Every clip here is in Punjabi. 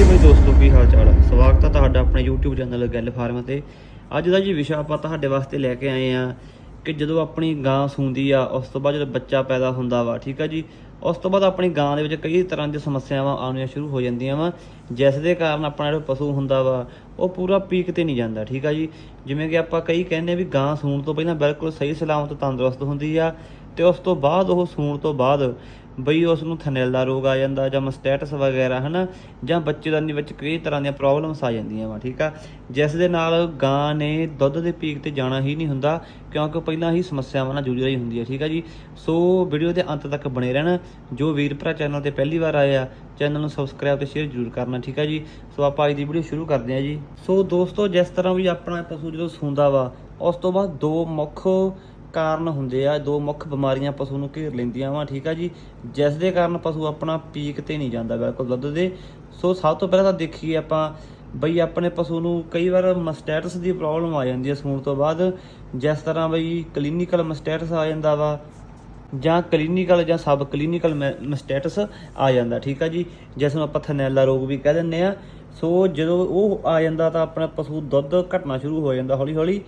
ਹਾਂਜੀ ਬਈ ਦੋਸਤੋ, ਕੀ ਹਾਲ ਚਾਲ ਹੈ ਸਵਾਗਤ ਹੈ ਤੁਹਾਡਾ ਆਪਣੇ YouTube ਚੈਨਲ ਗੱਲ ਫਾਰਮ ਤੇ। ਅੱਜ ਦਾ ਜੀ ਵਿਸ਼ਾ ਆਪਾਂ ਤੁਹਾਡੇ ਵਾਸਤੇ ਲੈ ਕੇ ਆਏ ਆ ਕਿ ਜਦੋਂ ਆਪਣੀ ਗਾਂ ਸੂੰਦੀ ਆ, ਉਸ ਤੋਂ ਬਾਅਦ ਜਦੋਂ ਬੱਚਾ ਪੈਦਾ ਹੁੰਦਾ ਵਾ, ਠੀਕ ਆ ਜੀ? ਉਸ ਤੋਂ ਬਾਅਦ ਆਪਣੀ ਗਾਂ ਦੇ ਵਿੱਚ ਕਈ ਤਰ੍ਹਾਂ ਦੀਆਂ ਸਮੱਸਿਆਵਾਂ ਆਉਣੀਆਂ ਸ਼ੁਰੂ ਹੋ ਜਾਂਦੀਆਂ ਵਾ, ਜਿਸ ਦੇ ਕਾਰਨ ਆਪਣਾ ਜਿਹੜਾ ਪਸ਼ੂ ਹੁੰਦਾ ਵਾ, ਉਹ ਪੂਰਾ ਪੀਕ ਤੇ ਨਹੀਂ ਜਾਂਦਾ, ਠੀਕ ਆ ਜੀ? ਜਿਵੇਂ ਕਿ ਆਪਾਂ ਕਈ ਕਹਿੰਦੇ ਆ ਵੀ ਗਾਂ ਸੂਣ ਤੋਂ ਪਹਿਲਾਂ ਬਿਲਕੁਲ ਸਹੀ ਸਲਾਮਤ ਤੰਦਰੁਸਤ ਹੁੰਦੀ ਆ ਤੇ ਉਸ ਤੋਂ ਬਾਅਦ ਉਹ ਸੂਣ ਤੋਂ ਬਾਅਦ ਬਈ ਉਸ ਨੂੰ ਥਨੈਲ ਦਾ ਰੋਗ ਆ ਜਾਂਦਾ ਜਾਂ ਮਸਟੈਟਸ ਵਗੈਰਾ, ਹਨਾ, ਜਾਂ ਬੱਚੇਦਾਨੀ ਵਿੱਚ ਕਈ ਤਰ੍ਹਾਂ ਦੀਆਂ ਪ੍ਰੋਬਲਮਸ ਆ ਜਾਂਦੀਆਂ ਵਾ, ਠੀਕ ਆ? ਜਿਸ ਦੇ ਨਾਲ ਗਾਂ ਨੇ ਦੁੱਧ ਦੇ ਪੀਕ ਤੇ ਜਾਣਾ ਹੀ ਨਹੀਂ ਹੁੰਦਾ, ਕਿਉਂਕਿ ਪਹਿਲਾਂ ਹੀ ਸਮੱਸਿਆਵਾਂ ਨਾਲ ਜੂਝ ਰਹੀ ਹੁੰਦੀ ਹੈ ਠੀਕ ਆ ਜੀ? ਸੋ ਵੀਡੀਓ ਦੇ ਅੰਤ ਤੱਕ ਬਣੇ ਰਹਿਣਾ। ਜੋ ਵੀਰ ਭਰਾ ਚੈਨਲ ਤੇ ਪਹਿਲੀ ਵਾਰ ਆਏ ਆ ਚੈਨਲ ਨੂੰ ਸਬਸਕ੍ਰਾਈਬ ਤੇ ਸ਼ੇਅਰ ਜ਼ਰੂਰ ਕਰਨਾ, ਠੀਕ ਆ ਜੀ? ਸੋ ਆਪਾਂ ਅੱਜ ਦੀ ਵੀਡੀਓ ਸ਼ੁਰੂ ਕਰਦੇ ਹਾਂ ਜੀ। ਸੋ ਦੋਸਤੋ, ਜਿਸ ਤਰ੍ਹਾਂ ਵੀ ਆਪਣਾ ਪਸ਼ੂ ਜਦੋਂ ਸੂੰਦਾ ਵਾ, ਉਸ ਤੋਂ ਬਾਅਦ ਦੋ ਮੁੱਖ ਕਾਰਨ ਹੁੰਦੇ ਆ, ਦੋ ਮੁੱਖ ਬਿਮਾਰੀਆਂ ਪਸ਼ੂ ਨੂੰ ਘੇਰ ਲੈਂਦੀਆਂ ਵਾ, ਠੀਕ ਆ ਜੀ? ਜਿਸ ਦੇ ਕਾਰਨ ਪਸ਼ੂ ਆਪਣਾ ਪੀਕ ਤੇ ਨਹੀਂ ਜਾਂਦਾ ਬਿਲਕੁਲ ਦੁੱਧ ਦੇ। ਸੋ ਸਭ ਤੋਂ ਪਹਿਲਾਂ ਤਾਂ ਦੇਖੀਏ ਆਪਾਂ, ਬਈ ਆਪਣੇ ਪਸ਼ੂ ਨੂੰ ਕਈ ਵਾਰ ਮਸਟੈਟਸ ਦੀ ਪ੍ਰੋਬਲਮ ਆ ਜਾਂਦੀ ਹੈ ਸੂਣ ਤੋਂ ਬਾਅਦ। ਜਿਸ ਤਰ੍ਹਾਂ ਬਈ ਕਲੀਨਿਕਲ ਮਸਟੈਟਸ ਆ ਜਾਂਦਾ ਵਾ, ਜਾਂ ਕਲੀਨਿਕਲ ਜਾਂ ਸਬ ਕਲੀਨਿਕਲ ਮਸਟੈਟਸ ਆ ਜਾਂਦਾ, ਠੀਕ ਆ ਜੀ? ਜਿਸ ਨੂੰ ਆਪਾਂ ਥਨੈਲਾ ਰੋਗ ਵੀ ਕਹਿ ਦਿੰਦੇ ਆ। ਸੋ ਜਦੋਂ ਉਹ ਆ ਜਾਂਦਾ ਤਾਂ ਆਪਣਾ ਪਸ਼ੂ ਦੁੱਧ ਘਟਣਾ ਸ਼ੁਰੂ ਹੋ ਜਾਂਦਾ ਹੌਲੀ ਹੌਲੀ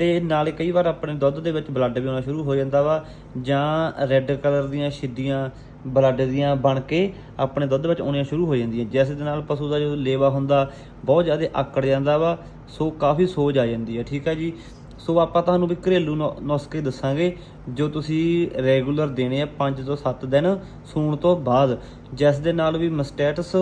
ਤੇ ਨਾਲੇ ਕਈ ਵਾਰ ਆਪਣੇ ਦੁੱਧ ਦੇ ਵਿੱਚ ਬਲੱਡ ਵੀ ਆਉਣਾ ਸ਼ੁਰੂ ਹੋ ਜਾਂਦਾ ਵਾ, ਜਾਂ ਰੈੱਡ ਕਲਰ ਦੀਆਂ ਛਿੱਡੀਆਂ ਬਲੱਡ ਦੀਆਂ ਬਣ ਕੇ ਆਪਣੇ ਦੁੱਧ ਵਿੱਚ ਆਉਣੀਆਂ ਸ਼ੁਰੂ ਹੋ ਜਾਂਦੀਆਂ। ਜਿਸ ਦੇ ਨਾਲ ਪਸ਼ੂ ਦਾ ਜੋ ਲੇਵਾ ਹੁੰਦਾ, ਬਹੁਤ ਜ਼ਿਆਦਾ ਆਕੜ ਜਾਂਦਾ ਵਾ, ਸੋ ਕਾਫੀ ਸੋਜ ਆ ਜਾਂਦੀ ਹੈ, ਠੀਕ ਹੈ ਜੀ? ਸੋ ਆਪਾਂ ਤੁਹਾਨੂੰ ਵੀ ਘਰੇਲੂ ਨੁ- ਨੁਸਖੇ ਦੱਸਾਂਗੇ, ਜੋ ਤੁਸੀਂ ਰੈਗੂਲਰ ਦੇਣੇ ਆ 5 ਤੋਂ 7 ਦਿਨ ਸੂਣ ਤੋਂ ਬਾਅਦ। ਜਿਸ ਦੇ ਨਾਲ ਵੀ ਮਸਟੈਟਸ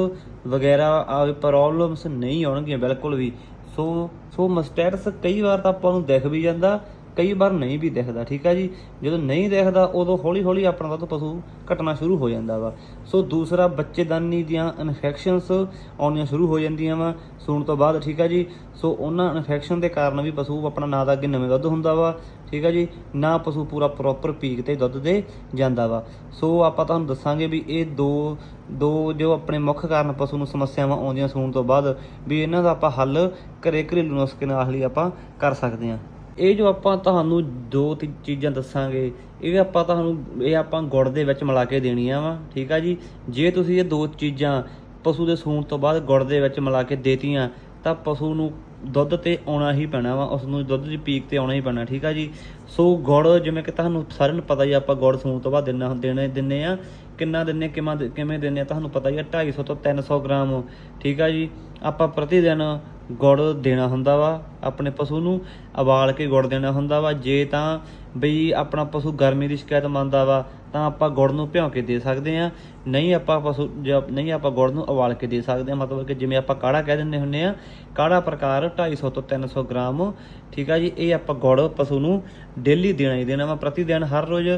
ਵਗੈਰਾ ਆਵੇ ਪ੍ਰੋਬਲਮਸ ਨਹੀਂ ਆਉਣਗੀਆਂ ਬਿਲਕੁਲ ਵੀ। ਸੋ ਸੋ ਮਸਟੈਟਸ ਕਈ ਵਾਰ ਤਾਂ ਆਪਾਂ ਨੂੰ ਦਿਖ ਵੀ ਜਾਂਦਾ ਕਈ ਵਾਰ ਨਹੀਂ ਵੀ ਦਿਖਦਾ, ਠੀਕ ਆ ਜੀ? ਜਦੋਂ ਨਹੀਂ ਦਿਖਦਾ, ਉਦੋਂ ਹੌਲੀ ਹੌਲੀ ਆਪਣਾ ਦੁੱਧ ਪਸ਼ੂ ਘਟਣਾ ਸ਼ੁਰੂ ਹੋ ਜਾਂਦਾ ਵਾ। ਸੋ ਦੂਸਰਾ, ਬੱਚੇਦਾਨੀ ਦੀਆਂ ਇਨਫੈਕਸ਼ਨਸ ਆਉਣੀਆਂ ਸ਼ੁਰੂ ਹੋ ਜਾਂਦੀਆਂ ਵਾ, ਸੂਣ ਤੋਂ ਬਾਅਦ, ਠੀਕ ਆ ਜੀ? ਸੋ ਉਹਨਾਂ ਇਨਫੈਕਸ਼ਨ ਦੇ ਕਾਰਨ ਵੀ ਪਸ਼ੂ ਆਪਣਾ ਨਾ ਤਾਂ ਅੱਗੇ ਨਵੇਂ ਦੁੱਧ ਹੁੰਦਾ ਵਾ, ਠੀਕ ਆ ਜੀ? ਨਾ ਪਸ਼ੂ ਪੂਰਾ ਪ੍ਰੋਪਰ ਪੀਕ ਤੇ ਦੁੱਧ ਦੇ ਜਾਂਦਾ ਵਾ। ਸੋ ਆਪਾਂ ਤੁਹਾਨੂੰ ਦੱਸਾਂਗੇ ਵੀ ਇਹ ਦੋ ਦੋ ਜੋ ਆਪਣੇ ਮੁੱਖ ਕਾਰਨ ਪਸ਼ੂ ਨੂੰ ਸਮੱਸਿਆਵਾਂ ਆਉਂਦੀਆਂ ਸੂਣ ਤੋਂ ਬਾਅਦ, ਵੀ ਇਹਨਾਂ ਦਾ ਆਪਾਂ ਹੱਲ ਘਰੇ ਘਰੇਲੂ ਨੁਸਖੇ ਨਾਲ ਹੀ ਆਪਾਂ ਕਰ ਸਕਦੇ ਹਾਂ। ਇਹ ਜੋ ਆਪਾਂ ਤੁਹਾਨੂੰ ਦੋ ਤਿੰਨ ਚੀਜ਼ਾਂ ਦੱਸਾਂਗੇ, ਇਹ ਆਪਾਂ ਤੁਹਾਨੂੰ, ਇਹ ਆਪਾਂ ਗੁੜ ਦੇ ਵਿੱਚ ਮਿਲਾ ਕੇ ਦੇਣੀਆਂ ਵਾ, ਠੀਕ ਆ ਜੀ? ਜੇ ਤੁਸੀਂ ਇਹ ਦੋ ਚੀਜ਼ਾਂ ਪਸ਼ੂ ਦੇ ਸੂਣ ਤੋਂ ਬਾਅਦ ਗੁੜ ਦੇ ਵਿੱਚ ਮਿਲਾ ਕੇ ਦੇਤੀਆਂ, ਤਾਂ ਪਸ਼ੂ ਨੂੰ ਦੁੱਧ ਤੇ ਆਉਣਾ ਹੀ ਪੈਣਾ ਵਾ, ਉਸ ਨੂੰ ਦੁੱਧ ਦੀ ਪੀਕ ਤੇ ਆਉਣਾ ਹੀ ਪੈਣਾ, ਠੀਕ ਆ ਜੀ? ਸੋ ਗੁੜ, ਜਿਵੇਂ ਕਿ ਤੁਹਾਨੂੰ ਸਾਰਿਆਂ ਨੂੰ ਪਤਾ ਹੀ ਆਪਾਂ ਗੁੜ ਸੂਣ ਤੋਂ ਬਾਅਦ ਦੇਣਾ ਦੇਣੇ, ਦਿੰਨੇ ਆ। ਕਿੰਨਾ ਦਿੰਨੇ ਕਿਵੇਂ ਕਿਵੇਂ ਦਿੰਨੇ ਆ, ਤੁਹਾਨੂੰ ਪਤਾ ਹੀ ਆ 250 ਤੋਂ 300 ਗ੍ਰਾਮ, ਠੀਕ ਆ ਜੀ? ਆਪਾਂ ਪ੍ਰਤੀ ਦਿਨ ਗੁੜ ਦੇਣਾ ਹੁੰਦਾ ਵਾ, ਆਪਣੇ ਪਸ਼ੂ ਨੂੰ ਉਬਾਲ ਕੇ ਗੁੜ ਦੇਣਾ ਹੁੰਦਾ ਵਾ। ਜੇ ਤਾਂ ਬਈ ਆਪਣਾ ਪਸ਼ੂ ਗਰਮੀ ਦੀ ਸ਼ਿਕਾਇਤ ਮੰਨਦਾ ਵਾ, ਤਾਂ ਆਪਾਂ ਗੁੜ ਨੂੰ ਭਿਉਂ ਕੇ ਦੇ ਸਕਦੇ ਆ ਨਹੀਂ ਆਪਾਂ ਪਸ਼ੂ ਜਾਂ, ਨਹੀਂ ਆਪਾਂ ਗੁੜ ਨੂੰ ਉਬਾਲ ਕੇ ਦੇ ਸਕਦੇ ਆ ਮਤਲਬ ਕਿ ਜਿਵੇਂ ਆਪਾਂ ਕਾੜਾ ਕਹਿ ਦਿੰਦੇ ਹੁੰਨੇ ਆ ਕਾੜਾ ਪ੍ਰਕਾਰ 250 ਤੋਂ 300 ਗ੍ਰਾਮ, ਠੀਕ ਆ ਜੀ। ਇਹ ਆਪਾਂ ਗੁੜ ਪਸ਼ੂ ਨੂੰ ਡੇਲੀ ਦੇਣਾ ਹੀ ਦੇਣਾ ਵਾ ਪ੍ਰਤੀ ਦਿਨ ਹਰ ਰੋਜ਼।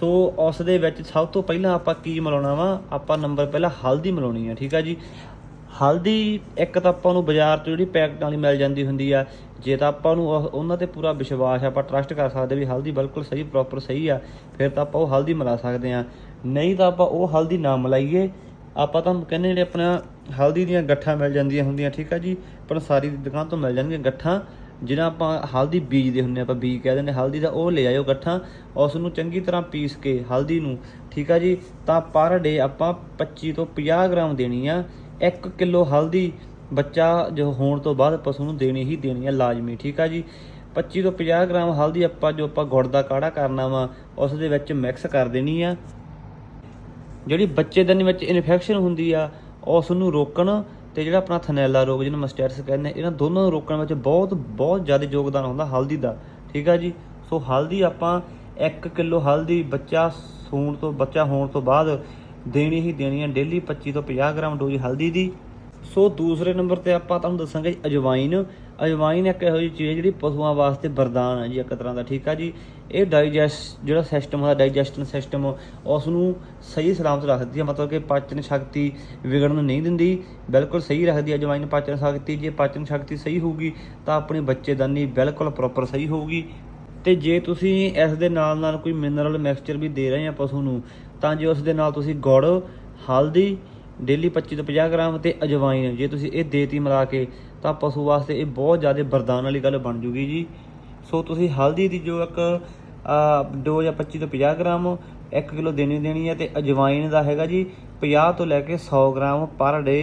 ਸੋ ਉਸ ਦੇ ਵਿੱਚ ਸਭ ਤੋਂ ਪਹਿਲਾਂ ਆਪਾਂ ਕੀ ਮਿਲਾਉਣਾ ਵਾ? ਆਪਾਂ ਨੰਬਰ ਪਹਿਲਾਂ ਹਲਦੀ ਮਿਲਾਉਣੀ ਆ, ਠੀਕ ਆ ਜੀ। ਹਲਦੀ ਇੱਕ ਤਾਂ ਆਪਾਂ ਨੂੰ ਬਾਜ਼ਾਰ ਤੋਂ ਜਿਹੜੀ ਪੈਕਟ ਵਾਲੀ ਮਿਲ ਜਾਂਦੀ ਹੁੰਦੀ ਆ, ਜੇ ਤਾਂ ਆਪਾਂ ਨੂੰ ਉਹ- ਉਹਨਾਂ ਤੇ ਪੂਰਾ ਵਿਸ਼ਵਾਸ ਆਪਾਂ ਟਰਸਟ ਕਰ ਸਕਦੇ ਵੀ ਹਲਦੀ ਬਿਲਕੁਲ ਸਹੀ ਪ੍ਰੋਪਰ ਸਹੀ ਆ, ਫਿਰ ਤਾਂ ਆਪਾਂ ਉਹ ਹਲਦੀ ਮਿਲਾ ਸਕਦੇ ਆ। ਨਹੀਂ ਤਾਂ ਆਪਾਂ ਉਹ ਹਲਦੀ ਨਾ ਮਿਲਾਈਏ। ਆਪਾਂ ਤਾਂ ਕਹਿੰਦੇ ਜਿਹੜੇ ਆਪਣਾ ਹਲਦੀ ਦੀਆਂ ਗੱਠਾਂ ਮਿਲ ਜਾਂਦੀਆਂ ਹੁੰਦੀਆਂ, ਠੀਕ ਆ ਜੀ? ਪੰਸਾਰੀ ਦੀ ਦੁਕਾਨ ਤੋਂ ਮਿਲ ਜਾਣਗੀਆਂ ਗੱਠਾਂ ਜਿਹੜਾ ਆਪਾਂ ਹਲਦੀ ਬੀਜਦੇ ਹੁੰਦੇ ਆਪਾਂ ਬੀਜ ਕਹਿ ਦਿੰਦੇ ਹਲਦੀ ਦਾ ਉਹ ਲੈ ਆਇਓ ਗੱਠਾਂ, ਉਸ ਨੂੰ ਚੰਗੀ ਤਰ੍ਹਾਂ ਪੀਸ ਕੇ ਹਲਦੀ ਨੂੰ, ਠੀਕ ਆ ਜੀ? ਤਾਂ ਪਰ ਡੇ ਆਪਾਂ 25 ਤੋਂ 50 ਗ੍ਰਾਮ ਦੇਣੀ ਆ। 1 ਕਿਲੋ ਹਲਦੀ ਬੱਚਾ ਜੋ ਹੋਣ ਤੋਂ ਬਾਅਦ ਪਸ਼ੂ ਨੂੰ ਦੇਣੀ ਹੀ ਦੇਣੀ ਆ ਲਾਜ਼ਮੀ, ਠੀਕ ਆ ਜੀ? 25 ਤੋਂ 50 ਗ੍ਰਾਮ ਹਲਦੀ ਆਪਾਂ ਜੋ ਆਪਾਂ ਗੁੜ ਦਾ ਕਾੜਾ ਕਰਨਾ ਵਾ, ਉਸ ਦੇ ਵਿੱਚ ਮਿਕਸ ਕਰ ਦੇਣੀ ਆ। ਜਿਹੜੀ ਬੱਚੇ ਬੱਚੇਦਾਨੀ ਵਿੱਚ ਇਨਫੈਕਸ਼ਨ ਹੁੰਦੀ ਆ, ਉਸ ਨੂੰ ਰੋਕਣ ਤੇ ਜਿਹੜਾ ਆਪਣਾ ਥਨੈਲਾ ਰੋਗ, ਜਿਹਨੂੰ ਮਸਟੈਟਸ ਕਹਿੰਦੇ ਇਹਨਾਂ ਦੋਨਾਂ ਨੂੰ ਰੋਕਣ ਵਿੱਚ ਬਹੁਤ ਬਹੁਤ ਜ਼ਿਆਦਾ ਯੋਗਦਾਨ ਹੁੰਦਾ ਹਲਦੀ ਦਾ, ਠੀਕ ਆ ਜੀ? ਸੋ ਹਲਦੀ ਆਪਾਂ 1 ਕਿਲੋ ਹਲਦੀ ਬੱਚਾ ਸੂਣ ਤੋਂ, ਬੱਚਾ ਹੋਣ ਤੋਂ ਬਾਅਦ ਦੇਣੀ ਹੀ ਦੇਣੀ ਹੈ। ਡੇਲੀ 25 ਤੋਂ 50 ਗ੍ਰਾਮ ਡੋਜ਼ ਹਲਦੀ ਦੀ। ਸੋ ਦੂਸਰੇ ਨੰਬਰ ਤੇ ਆਪਾਂ ਤੁਹਾਨੂੰ ਦੱਸਾਂਗੇ ਜੀ ਅਜਵਾਈਨ ਅਜਵਾਈਨ ਇੱਕ ਇਹੋ ਜਿਹੀ ਚੀਜ਼ ਹੈ ਜਿਹੜੀ ਪਸ਼ੂਆਂ ਵਾਸਤੇ ਵਰਦਾਨ ਹੈ ਜੀ, ਇੱਕ ਤਰ੍ਹਾਂ ਦਾ। ਠੀਕ ਆ ਜੀ? ਇਹ ਡਾਈਜੈਸਟ, ਜਿਹੜਾ ਸਿਸਟਮ ਹੈ ਡਾਈਜੈਸਟਨ ਸਿਸਟਮ ਉਸ ਨੂੰ ਸਹੀ ਸਲਾਮਤ ਰੱਖਦੀ ਹੈ। ਮਤਲਬ ਕਿ ਪਾਚਨ ਸ਼ਕਤੀ ਵਿਗੜਨ ਨਹੀਂ ਦਿੰਦੀ। ਬਿਲਕੁਲ ਸਹੀ ਰੱਖਦੀ ਹੈ ਅਜਵਾਈਨ ਪਾਚਨ ਸ਼ਕਤੀ। ਜੇ ਪਾਚਨ ਸ਼ਕਤੀ ਸਹੀ ਹੋਊਗੀ, ਤਾਂ ਆਪਣੀ ਬੱਚੇਦਾਨੀ ਬਿਲਕੁਲ ਪ੍ਰੋਪਰ ਸਹੀ ਹੋਊਗੀ। ਤੇ ਜੇ ਤੁਸੀਂ ਇਸ ਦੇ ਨਾਲ ਨਾਲ ਕੋਈ ਮਿਨਰਲ ਮਿਕਸਚਰ ਵੀ ਦੇ ਰਹੇ ਆ ਪਸ਼ੂ ਨੂੰ ਤਾਂ ਜੇ ਉਸ ਦੇ ਨਾਲ ਤੁਸੀਂ ਗੁੜ, ਹਲਦੀ, ਡੇਲੀ 25 ਤੋਂ 50 ਗ੍ਰਾਮ ਤੇ ਅਜਵਾਈਨ ਜੇ ਤੁਸੀਂ ਇਹ ਦੇਤੀ ਮਿਲਾ ਕੇ, ਤਾਂ ਪਸ਼ੂ ਵਾਸਤੇ ਇਹ ਬਹੁਤ ਜ਼ਿਆਦਾ ਵਰਦਾਨ ਵਾਲੀ ਗੱਲ ਬਣ ਜੂਗੀ ਜੀ। ਸੋ ਤੁਸੀਂ ਹਲਦੀ ਦੀ ਜੋ ਇੱਕ ਡੋਜ਼ ਆ 25 ਤੋਂ 50 ਗ੍ਰਾਮ 1 ਕਿਲੋ ਦੇਣੀ ਦੇਣੀ ਹੈ ਤੇ ਅਜਵਾਈਨ ਦਾ ਹੈਗਾ ਜੀ 50 ਤੋਂ ਲੈ ਕੇ 100 ਗ੍ਰਾਮ ਪਰ ਡੇ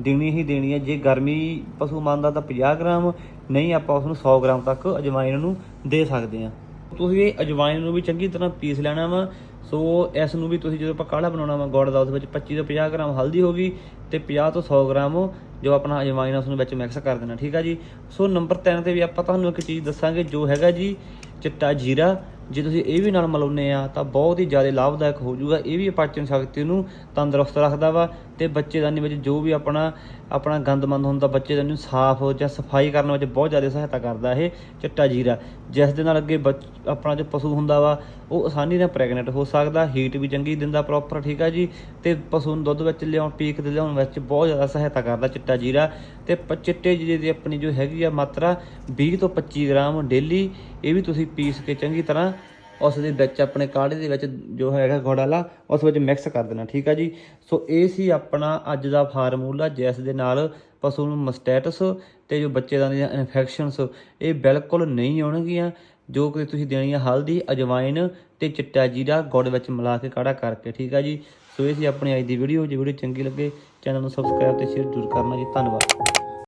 ਦੇਣੀ ਹੀ ਦੇਣੀ ਹੈ। ਜੇ ਗਰਮੀ ਪਸ਼ੂ ਮੰਨਦਾ ਤਾਂ 50 ਗ੍ਰਾਮ, ਨਹੀਂ ਆਪਾਂ ਉਸ ਨੂੰ 100 ਗ੍ਰਾਮ ਤੱਕ ਅਜਵਾਇਨ ਨੂੰ ਦੇ ਸਕਦੇ ਹਾਂ। ਤੁਸੀਂ ਇਹ ਅਜਵਾਇਨ ਨੂੰ ਵੀ ਚੰਗੀ ਤਰ੍ਹਾਂ ਪੀਸ ਲੈਣਾ ਵਾ। ਸੋ ਇਸ ਨੂੰ ਵੀ ਤੁਸੀਂ ਜਦੋਂ ਆਪਾਂ ਕਾੜਾ ਬਣਾਉਣਾ ਵਾ, ਗੁੜ ਦਾ, ਉਸ ਵਿੱਚ 25 ਤੋਂ 50 ਗ੍ਰਾਮ ਹਲਦੀ ਹੋਗੀ ਤੇ 50 ਤੋਂ 100 ਗ੍ਰਾਮ ਜੋ ਆਪਣਾ ਅਜਵਾਇਨ ਆ ਉਸ ਨੂੰ ਵਿੱਚ ਮਿਕਸ ਕਰ ਦੇਣਾ, ਠੀਕ ਆ ਜੀ? ਸੋ ਨੰਬਰ 3 ਤੇ ਵੀ ਆਪਾਂ ਤੁਹਾਨੂੰ ਇੱਕ ਚੀਜ਼ ਦੱਸਾਂਗੇ ਜੋ ਹੈਗਾ ਜੀ ਚਿੱਟਾ ਜੀਰਾ ਜੇ ਤੁਸੀਂ ਇਹ ਵੀ ਨਾਲ ਮਿਲਾਉਂਦੇ ਆ, ਤਾਂ ਬਹੁਤ ਹੀ ਜ਼ਿਆਦਾ ਲਾਭਦਾਇਕ ਹੋ ਜਾਊਗਾ। ਇਹ ਵੀ ਪਾਚਨ ਸ਼ਕਤੀ ਨੂੰ ਤੰਦਰੁਸਤ ਰੱਖਦਾ ਵਾ ਤੇ ਬੱਚੇਦਾਨੀ ਵਿੱਚ ਜੋ ਵੀ ਆਪਣਾ ਆਪਣਾ ਗੰਦਮੰਦ ਹੁੰਦਾ ਬੱਚੇਦਾਨੀ ਨੂੰ ਸਾਫ਼ ਜਾਂ ਸਫ਼ਾਈ ਕਰਨ ਵਿੱਚ ਬਹੁਤ ਜ਼ਿਆਦਾ ਸਹਾਇਤਾ ਕਰਦਾ ਇਹ ਚਿੱਟਾ ਜੀਰਾ। ਜਿਸ ਦੇ ਨਾਲ ਅੱਗੇ ਬੱਚ- ਆਪਣਾ ਜੋ ਪਸ਼ੂ ਹੁੰਦਾ ਵਾ, ਉਹ ਆਸਾਨੀ ਨਾਲ ਪ੍ਰੈਗਨੈਂਟ ਹੋ ਸਕਦਾ ਹੀਟ ਵੀ ਚੰਗੀ ਦਿੰਦਾ ਪ੍ਰੋਪਰ ਠੀਕ ਆ ਜੀ? ਤੇ ਪਸ਼ੂ ਨੂੰ ਦੁੱਧ ਵਿੱਚ ਲਿਆਉਣ, ਪੀਕ 'ਤੇ ਲਿਆਉਣ ਵਿੱਚ ਬਹੁਤ ਜ਼ਿਆਦਾ ਸਹਾਇਤਾ ਕਰਦਾ ਚਿੱਟਾ ਜੀਰਾ। ਤੇ ਪ- ਚਿੱਟੇ ਜੀਰੇ ਦੀ ਆਪਣੀ ਜੋ ਹੈਗੀ ਆ ਮਾਤਰਾ 20 ਤੋਂ 25 ਗ੍ਰਾਮ ਡੇਲੀ ਇਹ ਵੀ ਤੁਸੀਂ ਪੀਸ ਕੇ ਚੰਗੀ ਤਰ੍ਹਾਂ ਉਸ ਦੇ ਵਿੱਚ ਆਪਣੇ ਕਾੜੇ ਦੇ ਵਿੱਚ ਜੋ ਹੈਗਾ ਗੁੜ ਵਾਲਾ ਉਸ ਵਿੱਚ ਮਿਕਸ ਕਰ ਦੇਣਾ, ਠੀਕ ਆ ਜੀ? ਸੋ ਇਹ ਸੀ ਆਪਣਾ ਅੱਜ ਦਾ ਫਾਰਮੂਲਾ, ਜਿਸ ਦੇ ਨਾਲ ਪਸ਼ੂ ਨੂੰ ਮਸਟੈਟਸ ਤੇ ਜੋ ਬੱਚੇਦਾਂ ਦੀਆਂ ਇਨਫੈਕਸ਼ਨਸ ਇਹ ਬਿਲਕੁਲ ਨਹੀਂ ਆਉਣਗੀਆਂ, ਜੋ ਕਿ ਤੁਸੀਂ ਦੇਣੀ ਆ ਹਲਦੀ ਅਜਵਾਇਨ ਤੇ ਚਿੱਟਾ ਜੀਰਾ ਗੁੜ ਵਿੱਚ ਮਿਲਾ ਕੇ ਕਾੜਾ ਕਰਕੇ, ਠੀਕ ਆ ਜੀ? ਸੋ ਇਹ ਸੀ ਆਪਣੀ ਅੱਜ ਦੀ ਵੀਡੀਓ ਜੇ ਵੀਡੀਓ ਚੰਗੀ ਲੱਗੇ, ਚੈਨਲ ਨੂੰ ਸਬਸਕ੍ਰਾਈਬ ਤੇ ਸ਼ੇਅਰ ਜ਼ਰੂਰ ਕਰਨਾ ਜੀ, ਧੰਨਵਾਦ।